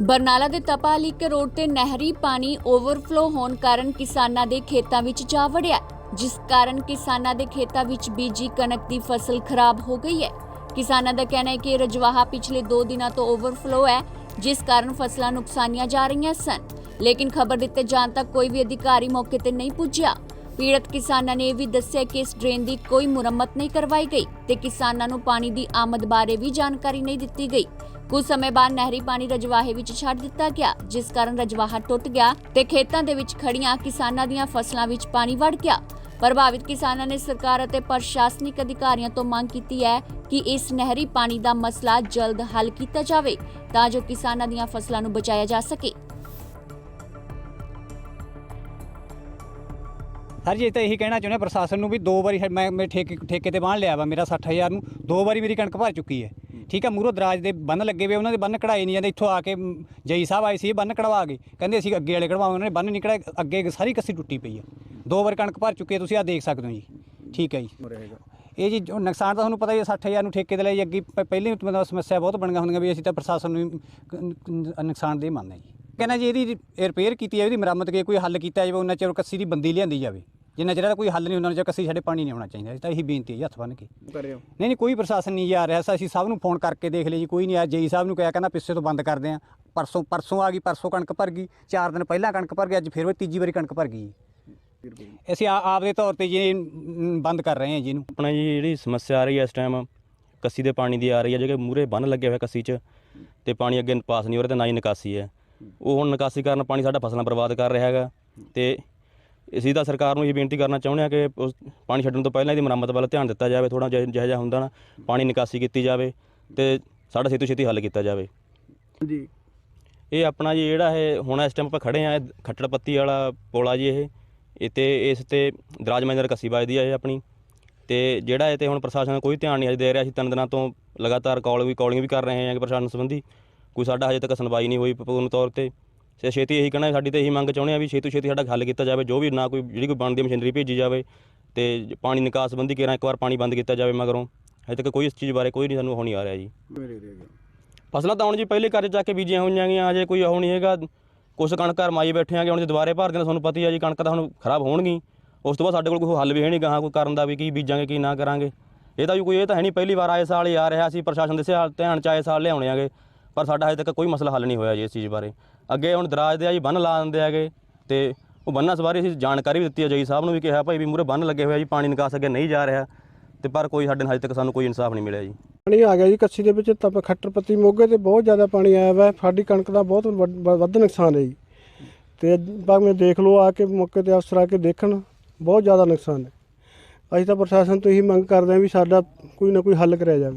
ਬਰਨਾਲਾ ਦੇ ਤਪਾਲੀਕ ਰੋਡ ਤੇ ਨਹਿਰੀ ਪਾਣੀ ਓਵਰਫਲੋ ਹੋਣ ਕਾਰਨ ਕਿਸਾਨਾਂ ਦੇ ਖੇਤਾਂ ਵਿੱਚ ਜਾ ਵੜਿਆ ਜਿਸ ਕਾਰਨ ਕਿਸਾਨਾਂ ਦੇ ਖੇਤਾਂ ਵਿੱਚ ਬੀਜੀ ਕਣਕ ਦੀ ਫਸਲ ਖਰਾਬ ਹੋ ਗਈ ਹੈ। ਕਿਸਾਨਾਂ ਦਾ ਕਹਿਣਾ ਹੈ ਕਿ ਰਜਵਾਹਾ ਪਿਛਲੇ 2 ਦਿਨਾਂ ਤੋਂ ਓਵਰਫਲੋ ਹੈ, ਜਿਸ ਕਾਰਨ ਫਸਲਾਂ ਨੁਕਸਾਨੀਆਂ ਜਾ ਰਹੀਆਂ ਸਨ। ਲੇਕਿਨ ਖਬਰ ਦਿੱਤੇ ਜਾਣ ਤੱਕ ਕੋਈ ਵੀ ਅਧਿਕਾਰੀ ਮੌਕੇ ਤੇ ਨਹੀਂ ਪੁੱਜਿਆ। ਪੀੜਤ ਕਿਸਾਨਾਂ ਨੇ ਇਹ ਵੀ ਦੱਸਿਆ ਕਿ ਇਸ ਡਰੇਨ ਦੀ ਕੋਈ ਮੁਰੰਮਤ ਨਹੀਂ ਕਰਵਾਈ ਗਈ ਤੇ ਕਿਸਾਨਾਂ ਨੂੰ ਪਾਣੀ ਦੀ ਆਮਦ ਬਾਰੇ ਵੀ ਜਾਣਕਾਰੀ ਨਹੀਂ ਦਿੱਤੀ ਗਈ। ਕੁਝ ਸਮੇਂ ਬਾਅਦ ਨਹਿਰੀ ਪਾਣੀ ਰਜਵਾਹੇ ਵਿੱਚ ਛੱਡ ਦਿੱਤਾ ਗਿਆ, ਜਿਸ ਕਾਰਨ ਰਜਵਾਹਾ ਟੁੱਟ ਗਿਆ ਤੇ ਖੇਤਾਂ ਦੇ ਵਿੱਚ ਖੜੀਆਂ ਕਿਸਾਨਾਂ ਦੀਆਂ ਫਸਲਾਂ ਵਿੱਚ ਪਾਣੀ ਵੜ ਗਿਆ। ਪ੍ਰਭਾਵਿਤ ਕਿਸਾਨਾਂ ਨੇ ਸਰਕਾਰ ਅਤੇ ਪ੍ਰਸ਼ਾਸਨਿਕ ਅਧਿਕਾਰੀਆਂ ਤੋਂ ਮੰਗ ਕੀਤੀ ਹੈ ਕਿ ਇਸ ਨਹਿਰੀ ਪਾਣੀ ਦਾ ਮਸਲਾ ਜਲਦ ਹੱਲ ਕੀਤਾ ਜਾਵੇ, ਤਾਂ ਜੋ ਕਿਸਾਨਾਂ ਦੀਆਂ ਫਸਲਾਂ ਨੂੰ ਬਚਾਇਆ ਜਾ ਸਕੇ। ਸਰ ਜੀ ਤਾਂ ਇਹੀ ਕਹਿਣਾ ਚਾਹੁੰਦੇ ਹਾਂ ਪ੍ਰਸ਼ਾਸਨ ਨੂੰ ਵੀ ਦੋ ਵਾਰੀ ਮੈਂ ਮੈਂ ਠੇਕੇ ਠੇਕੇ ਤੇ ਬਾਹਣ ਲਿਆ ਵਾ ਮੇਰਾ 60000 ਨੂੰ ਦੋ ਵਾਰੀ ਮੇਰੀ ਕਣਕ ਭਰ ਚੁੱਕੀ ਹੈ। ਠੀਕ ਹੈ ਮੂਰੋ ਦਰਾਜ ਦੇ ਬੰਨ ਲੱਗੇ ਵੇ ਉਹਨਾਂ ਦੇ ਬੰਨ ਕਢਾਏ ਨਹੀਂ ਜਾਂਦੇ ਇੱਥੋਂ ਆ ਕੇ ਜਈ ਸਾਹਿਬ ਆਏ ਸੀ ਬੰਨ ਕਢਵਾ ਗਏ। ਕਹਿੰਦੇ ਅਸੀਂ ਅੱਗੇ ਵਾਲੇ ਕਢਵਾਵਾਂਗੇ ਉਹਨਾਂ ਨੇ ਬੰਨ ਨਹੀਂ ਕਢਾਏ ਅੱਗੇ ਸਾਰੀ ਕੱਸੀ ਟੁੱਟੀ ਪਈ ਹੈ। ਦੋ ਵਾਰ ਕਣਕ ਭਰ ਚੁੱਕੀ ਹੈ ਤੁਸੀਂ ਆ ਦੇਖ ਸਕਦੇ ਹੋ ਜੀ। ਠੀਕ ਹੈ ਜੀ। ਇਹ ਜੀ ਜੋ ਨੁਕਸਾਨ ਤਾਂ ਤੁਹਾਨੂੰ ਪਤਾ ਹੀ ਹੈ 60000 ਨੂੰ ਠੇਕੇ ਤੇ ਲਈ ਅੱਗੇ ਪਹਿਲੇ ਹੀ ਮਤਲਬ ਸਮੱਸਿਆ ਬਹੁਤ ਬਣੀਆਂ ਹੁੰਦੀਆਂ ਵੀ ਅਸੀਂ ਤਾਂ ਪ੍ਰਸ਼ਾਸਨ ਨੂੰ ਨੁਕਸਾਨ ਦੇ ਮੰਨਦੇ ਜੀ। ਕਹਿੰਦਾ ਜੀ ਇਹਦੀ ਰਿਪੇਅਰ ਕੀਤੀ ਜਾਵੇ ਇਹਦੀ ਮੁਰੰਮਤ ਕੇ ਕੋਈ ਹੱਲ ਕੀਤਾ ਜਾਵੇ ਉਹਨਾਂ ਚਿਰ ਕੱਸੀ ਦੀ ਬੰਦੀ ਲਿਆਂਦੀ ਜਾਵੇ। ਜਿੰਨਾ ਚਿਰ ਇਹਦਾ ਕੋਈ ਹੱਲ ਨਹੀਂ ਉਹਨਾਂ ਚਿਰ ਕੱਸੀ ਸਾਡੇ ਪਾਣੀ ਨਹੀਂ ਆਉਣਾ ਚਾਹੀਦਾ। ਇਹ ਤਾਂ ਇਹੀ ਬੇਨਤੀ ਹੈ ਜੀ, ਹੱਥ ਬੰਨ੍ਹ ਕੇ। ਕਰ ਰਹੇ ਹੋ ਨਹੀਂ ਨਹੀਂ ਕੋਈ ਪ੍ਰਸ਼ਾਸਨ ਨਹੀਂ ਜੀ ਆ ਰਿਹਾ। ਅਸੀਂ ਸਭ ਨੂੰ ਫੋਨ ਕਰਕੇ ਦੇਖ ਲਿਆ ਜੀ ਕੋਈ ਨਹੀਂ ਆਇਆ ਜੇਈ ਸਾਹਿਬ ਨੂੰ ਕਿਹਾ ਕਹਿੰਦਾ ਪਿੱਛੇ ਤੋਂ ਬੰਦ ਕਰਦੇ ਆ ਪਰਸੋਂ ਪਰਸੋਂ ਆ ਗਈ ਪਰਸੋਂ ਕਣਕ ਭਰ ਗਈ। ਚਾਰ ਦਿਨ ਪਹਿਲਾਂ ਕਣਕ ਭਰ ਗਈ ਅੱਜ ਫਿਰ ਵੀ ਤੀਜੀ ਵਾਰੀ ਕਣਕ ਭਰ ਗਈ ਜੀ। ਅਸੀਂ ਆ- ਆਪ ਦੇ ਤੌਰ ਤੇ ਜੀ ਬੰਦ ਕਰ ਰਹੇ ਹਾਂ ਜੀ ਇਹਨੂੰ। ਆਪਣਾ ਜੀ ਜਿਹੜੀ ਸਮੱਸਿਆ ਆ ਰਹੀ ਹੈ ਇਸ ਟਾਈਮ ਕੱਸੀ ਦੇ ਪਾਣੀ ਦੀ ਆ ਰਹੀ ਹੈ। ਜਿਹੜੇ ਮੂਰੇ ਬੰਨ ਲੱਗੇ ਹੋਏ ਕੱਸੀ 'ਚ ਤੇ ਪਾਣੀ ਅੱਗੇ ਪਾਸ ਨਹੀਂ ਹੋ ਰਿਹਾ ਤੇ ਨਾ ਹੀ ਨਿਕਾਸੀ ਹੈ। ਉਹ ਹੁਣ ਨਿਕਾਸੀ ਕਾਰਨ ਪਾਣੀ ਸਾਡਾ ਫਸਲਾਂ ਬਰਬਾਦ ਕਰ ਰਿਹਾ ਹੈਗਾ। ਤੇ ਅਸੀਂ ਤਾਂ ਸਰਕਾਰ ਨੂੰ ਇਹ ਬੇਨਤੀ ਕਰਨਾ ਚਾਹੁੰਦੇ ਹਾਂ ਕਿ ਉਸ ਪਾਣੀ ਛੱਡਣ ਤੋਂ ਪਹਿਲਾਂ ਇਹਦੀ ਮੁਰੰਮਤ ਵੱਲ ਧਿਆਨ ਦਿੱਤਾ ਜਾਵੇ ਥੋੜਾ ਜਿਹਾ ਜਿਹਾ ਹੁੰਦਾ ਨਾ ਪਾਣੀ ਨਿਕਾਸੀ ਕੀਤੀ ਜਾਵੇ ਤੇ ਸਾਡਾ ਛੇਤੀ ਛੇਤੀ ਹੱਲ ਕੀਤਾ ਜਾਵੇ। ਜੀ ਇਹ ਆਪਣਾ ਜੀ ਜਿਹੜਾ ਇਹ ਹੁਣ ਇਸ ਟਾਈਮ ਆਪਾਂ ਖੜੇ ਆ ਖੱਟੜ ਪੱਤੀ ਵਾਲਾ ਪੋਲਾ ਜੀ ਇਹ ਇਹ ਤੇ ਇਸ ਤੇ ਦਰਾਜ ਮਹਿੰਦਰ ਕੱਸੀ ਵੱਜਦੀ ਆ ਇਹ ਆਪਣੀ। ਤੇ ਜਿਹੜਾ ਇਹ ਤੇ ਹੁਣ ਪ੍ਰਸ਼ਾਸਨ ਕੋਈ ਧਿਆਨ ਨਹੀਂ ਅਜੇ ਦੇ ਰਿਹਾ ਅਸੀਂ ਤਿੰਨ ਦਿਨਾਂ ਤੋਂ ਲਗਾਤਾਰ ਕਾਲ ਵੀ ਕਾਲਿੰਗ ਵੀ ਕਰ ਰਹੇ ਹਾਂ ਕਿ ਪ੍ਰਸ਼ਾਸਨ ਸੰਬੰਧੀ। ਕੋਈ ਸਾਡਾ ਹਜੇ ਤੱਕ ਸੁਣਵਾਈ ਨਹੀਂ ਹੋਈ ਪੂਰਨ ਤੌਰ ਤੇ। ਤੇ ਛੇਤੀ ਇਹੀ ਕਹਿਣਾ ਸਾਡੀ ਤੇ ਇਹੀ ਮੰਗ ਚਾਹੁੰਦੇ ਆ ਵੀ ਛੇਤੀ ਛੇਤੀ ਸਾਡਾ ਹੱਲ ਕੀਤਾ ਜਾਵੇ ਜੋ ਵੀ ਨਾ ਕੋਈ ਜਿਹੜੀ ਕੋਈ ਬਣਦੀ ਮਸ਼ੀਨਰੀ ਭੇਜੀ ਜਾਵੇ ਤੇ ਪਾਣੀ ਨਿਕਾਸ ਸੰਬੰਧੀ ਕਿਰਾਂ ਇੱਕ ਵਾਰ ਪਾਣੀ ਬੰਦ ਕੀਤਾ ਜਾਵੇ ਮਗਰੋਂ ਹਜੇ ਤੱਕ ਕੋਈ ਇਸ ਚੀਜ਼ ਬਾਰੇ ਕੋਈ ਨਹੀਂ ਸਾਨੂੰ ਨਹੀਂ ਆ ਰਿਹਾ ਜੀ। ਫਸਲਾਂ ਤਾਂ ਹੁਣ ਜੀ ਪਹਿਲੇ ਕਰਜ਼ੇ ਚੱਕ ਕੇ ਬੀਜੀਆਂ ਹੋਈਆਂ ਗੀਆਂ ਅਜੇ ਕੋਈ ਉਹ ਨਹੀਂ ਹੈਗਾ ਕੁਛ ਕਣਕ ਘਰ ਮਾਈ ਬੈਠੇ ਆਂਗੇ ਹੁਣ ਜੇ ਦੁਬਾਰੇ ਭਰ ਦੇਣਾ ਤੁਹਾਨੂੰ ਪਤਾ ਹੀ ਆ ਜੀ ਕਣਕ ਤਾਂ ਹੁਣ ਖਰਾਬ ਹੋਣਗੀ ਉਸ ਤੋਂ ਬਾਅਦ ਸਾਡੇ ਕੋਲ ਕੋਈ ਹੱਲ ਵੀ ਹੈ ਨਹੀਂ ਗਾਹਾਂ ਕੋਈ ਕਰਨ ਦਾ ਵੀ ਕੀ ਬੀਜਾਂਗੇ ਕੀ ਨਾ ਕਰਾਂਗੇ। ਇਹ ਤਾਂ ਵੀ ਕੋਈ ਇਹ ਤਾਂ ਹੈ ਨਹੀਂ ਪਹਿਲੀ ਵਾਰ ਆਏ ਸਾਲ ਹੀ ਆ ਰਿਹਾ ਸੀ ਪ੍ਰਸ਼ਾਸਨ ਦੇ ਸਿਆ- ਧਿਆਨ ਚ ਆਏ ਸਾਲ ਲਿਆਉਣੇ ਆਗੇ। ਪਰ ਸਾਡਾ ਹਜੇ ਤੱਕ ਕੋਈ ਮਸਲਾ ਹੱਲ ਨਹੀਂ ਹੋਇਆ ਜੀ ਇਸ ਚੀਜ਼ ਬਾਰੇ। ਅੱਗੇ ਹੁਣ ਦਰਾਜ ਦੇ ਆ ਜੀ ਬੰਨ ਲਾ ਦਿੰਦੇ ਹੈਗੇ ਤੇ ਉਹ ਬੰਨਾਂ ਸਵਾਰੀ ਅਸੀਂ ਜਾਣਕਾਰੀ ਵੀ ਦਿੱਤੀ ਹੈ ਜੀ ਸਾਹਿਬ ਨੂੰ ਵੀ ਕਿਹਾ ਭਾਈ ਵੀ ਮੂਰੇ ਬੰਨ ਲੱਗੇ ਹੋਇਆ ਜੀ, ਪਾਣੀ ਨਿਕਾਸ ਅੱਗੇ ਨਹੀਂ ਜਾ ਰਿਹਾ ਤੇ ਪਰ ਕੋਈ ਸਾਡੇ ਨਾਲ ਹਜੇ ਤੱਕ ਸਾਨੂੰ ਕੋਈ ਇਨਸਾਫ ਨਹੀਂ ਮਿਲਿਆ ਜੀ। ਪਾਣੀ ਆ ਗਿਆ ਜੀ ਕੱਸੀ ਦੇ ਵਿੱਚ, ਤਾਂ ਖੱਟਰਪੱਤੀ ਮੋਗੇ ਤੇ ਬਹੁਤ ਜ਼ਿਆਦਾ ਪਾਣੀ ਆਇਆ ਵਾ, ਸਾਡੀ ਕਣਕ ਦਾ ਬਹੁਤ ਵੱਡ- ਵੱਧ ਵੱਧ ਨੁਕਸਾਨ ਹੈ ਜੀ। ਤੇ ਭਾਵੇਂ ਦੇਖ ਲਓ, ਆ ਕੇ ਮੌਕੇ ਤੇ ਅਫਸਰ ਆ ਕੇ ਦੇਖਣ, ਬਹੁਤ ਜ਼ਿਆਦਾ ਨੁਕਸਾਨ ਹੈ। ਅਸੀਂ ਤਾਂ ਪ੍ਰਸ਼ਾਸਨ ਤੋਂ ਇਹੀ ਮੰਗ ਕਰਦੇ ਹਾਂ ਵੀ ਸਾਡਾ ਕੋਈ ਨਾ ਕੋਈ ਹੱਲ ਕਰਿਆ ਜਾਵੇ।